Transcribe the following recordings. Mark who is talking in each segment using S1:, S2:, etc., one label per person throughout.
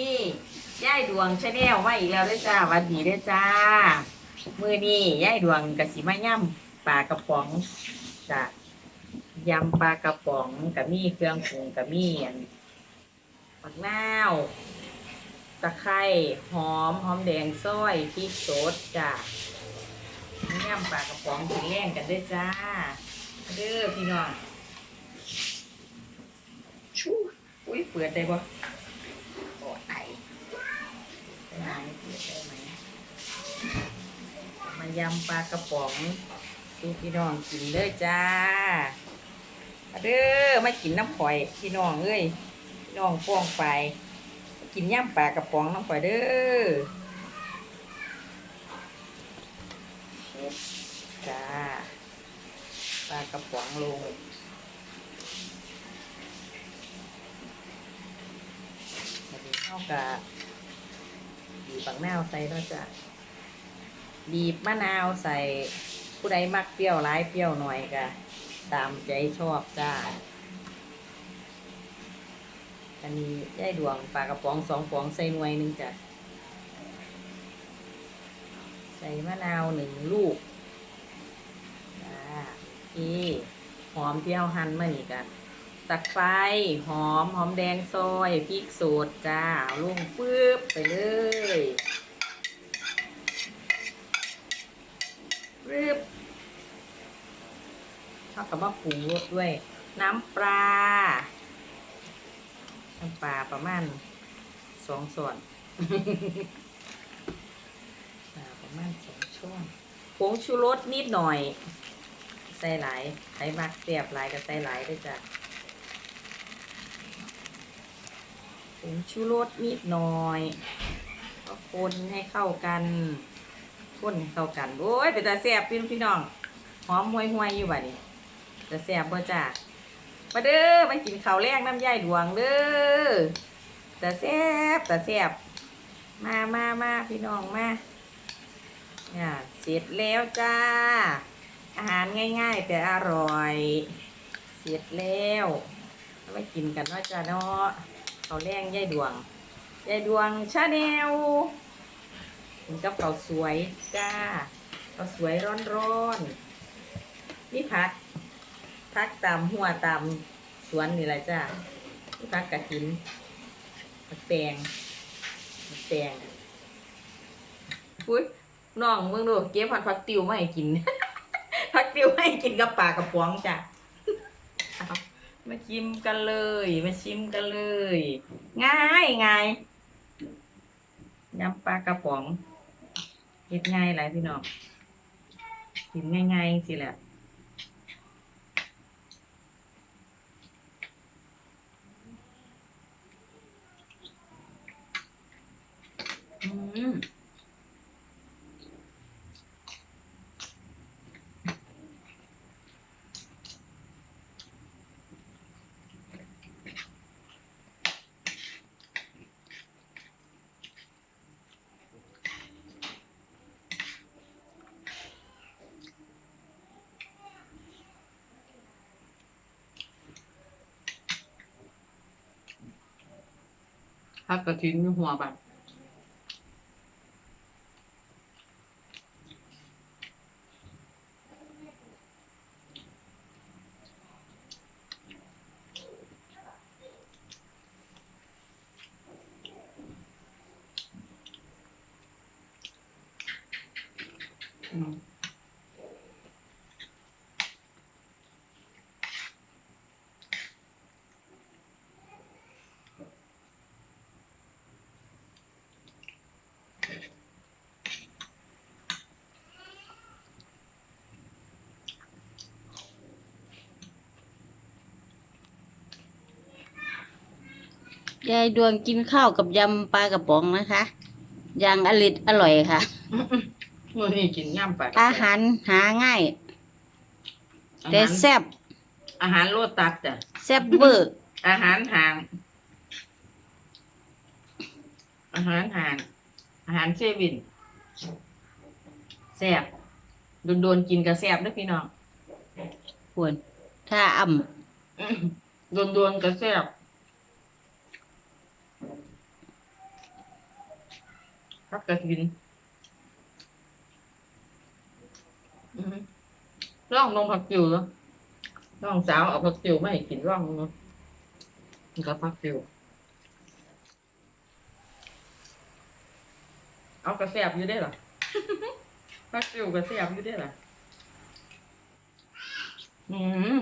S1: นี่ย่ายดวงชาแนลมาอีกแล้วด้อจ้าวันดีด้อจ้า มือนี้ย่ายดวงกะสิมาย่ำปลากระป๋องจ้ะยำปลากระป๋องกับมีเครื่องปรุงกับมีอันผักนาวตะไคร้หอมหอมแดงซอยพริกสดจ้ะมาย่ำปลากระป๋องกินแย่งกันด้อจ้าเด้อพี่น้องชูอุ้ยเปิดได้บ่โอ้ไอ ได้ไหมเปิดได้ไหม มายำปลากระป๋องดูพี่น้องกินเด้อจ้าเด้อมากินน้ำข่อยพี่น้องเอ้ยพี่น้องฟ้องไป กินย่ำปลากระป๋องน้ำข่อยเด้อจ้าปลากระป๋องลงเข้ากับ บีบบักนาวใส่แล้วจ้ะบีบมะนาวใส่ผู้ใดมักเปรี้ยวร้ายเปรี้ยวหน่อยก็ตามใจชอบจ้าอันนี้ได้ดวงปลากระป๋องสองป๋องใส่หน่วยหนึ่งจ้ะใส่มะนาวหนึ่งลูกจ้าพี่หอมที่เอาหั่นมานี่กัน ตักไฟหอมหอมแดงซอยพริกสดจ้าลงปึ๊บไปเลยปึ๊บเท่ากับว่าปรุงรสด้วย น้ำปลา น้ำปลาประมาณสองส่วนปลาประมาณสองช้อนผงชูรสนิดหน่อยใส่หลายใส่มักเสียบหลายก็ใส่หลายด้วยจ้ะ ผงชูรสนิดหน่อยก็คนให้เข้ากันคนให้เข้ากันโอ้ยเป็นตาแซ่บพี่พี่น้องหอมห่วยห่วยอยู่บ่นี่ตาแซ่บบ่จ้ามาเด้อมากินข้าวแรงน้ำย่ายดวงเด้อตาแซ่บตาแซ่บมามามาพี่น้องมาเนี่ยเสร็จแล้วจ้า อาหารง่าย ๆ แต่อร่อย เสร็จแล้วเอาไปกินกันเนาจ้าเนาะ เขาวแรงยายดวงยายดวงชาแนลกินกับข้าวสวยจ้าข้าวสวยร้อนๆนี่พักพักตามหัวตามสวนนี่แหละจ้านี่พักกระถินผักแตงผักแตงอุ้ยน้องมึงดูเก็บผัดผักติวมาให้กิน ผักติวมาให้กินกับปลากระป๋องจ้ะเอา มาชิมกันเลย มาชิมกันเลย ง่ายง่ายยำปลากระป๋องเฮ็ดง่ายหลายพี่น้องกินง่ายๆสิแหละอืม ผักกระถินหัวบัดอืม
S2: ยายดวงกินข้าวกับยำปลากระป๋องนะคะอย่างอริดอร่อยค่ะ
S1: มื้อนี้กินย่ำปลากระป๋ง
S2: อาหารหาง่าย
S1: อา
S2: แต่
S1: หาร
S2: แซ่บ
S1: อาหารโลตัสจ้ะ
S2: แซ่บเวอร์
S1: อาหารห่าง อาหารห่าง อาหารเซเวินแซ่บโดนๆกินก็แซ่บเด้อพี่น้อง
S2: ควรถ้าอ่
S1: โดนๆก็แซ่บ พักกระถินอืมร่องลงผักจิ๋วแล้วร่องสาวเอาผักจิ๋วไม่ให้กินร่องเนาะมันก็ผักจิ๋วเอากระแสบอยู่ได้เหรอผักจิ๋วกระแสบอยู่ได้เหรออืม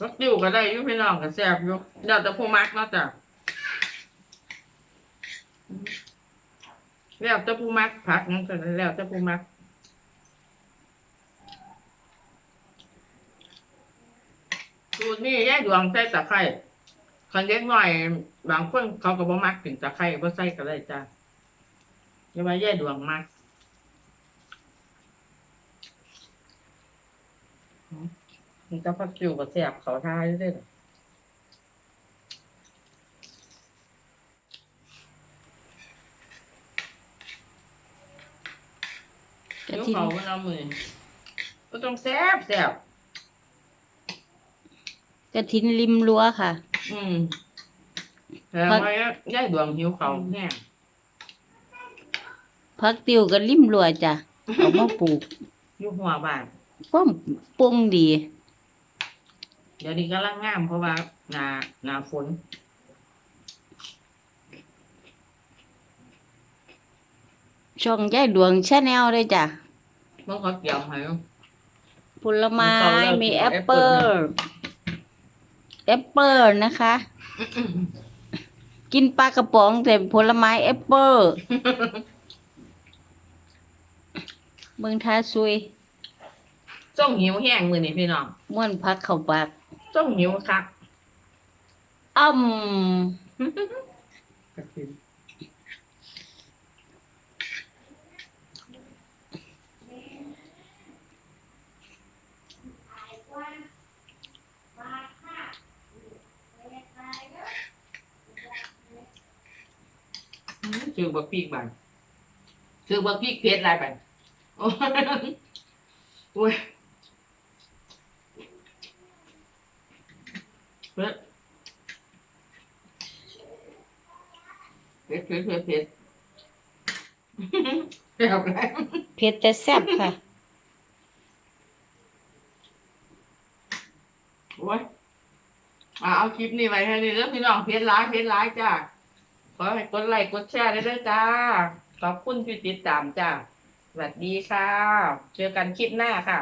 S1: ผักจิ๋วก็ได้อยู่พี่น้องกระแสบอยู่เดี๋ยวแต่ผู้มักเนาะจ้ะ แล้วแต่ผู้มักผักนั่นก็แล้วแต่ผู้มักสูตรนี้แย่ดวงใส่ตะไคร้คันเล็กหน่อย บางคนเขาก็บ่มักถึงตะไคร้บ่ใส่ก็ได้จ้าอย่ามาแย่ดวงมักมันจะพักจิวกับแสบเขาทายด้วย
S2: กระ
S1: เดี๋ย ว
S2: ถิน
S1: เขามันเอามือก็ต้องแซบแซบ
S2: กระถินริมรั้วค่ะ
S1: อืมแล้วไว้ย่ายดวงหิวเขาแน่
S2: พักติวกับริมรั้วจ้ะเอามาปลูก
S1: อยู่หัวบ้าน
S2: ป้อมปรุงดี
S1: เดี๋ยวนี้กำลังงามเพราะว่าหนาหนาฝน
S2: ช่องยายดวงชาแนลเลยจ้ะ
S1: เมื่อเขาเกี่ยวให้
S2: ผลไม้
S1: เขาเรียก
S2: มี
S1: แอ
S2: แอ
S1: ป
S2: ป
S1: เปิ้
S2: เปิ
S1: ล
S2: ลแอปเปิลนะคะ กินปลากระป๋องแต่ผลไม้แอปเปิลเมืองท่าซุย
S1: จ้องหิวแห้งมือนี่พี่น้อง
S2: ม่วนพักเข้าปาก
S1: จ้องหิวคัก
S2: อ้ำ
S1: กระทิน ชื่อบักพีกบันชื่อบักพีกเพชรอะไรบันโอ้ยโอ้ยเพชรเพชรเพชรเพชรเพชรแบบไร
S2: เผ็ดแต่แซ่บค่ะ
S1: โอ้ยอ่าเอาคลิปนี้ไว้ให้นี่เด้อพี่น้องเพชรร้ายเพชรร้ายจ้าข อให้กดไลค์กดแชร์ได้ด้วยจ้า ขอบคุณที่ติดตามจ้าสวัสดีค่ะ เจอกันคลิปหน้าค่ะ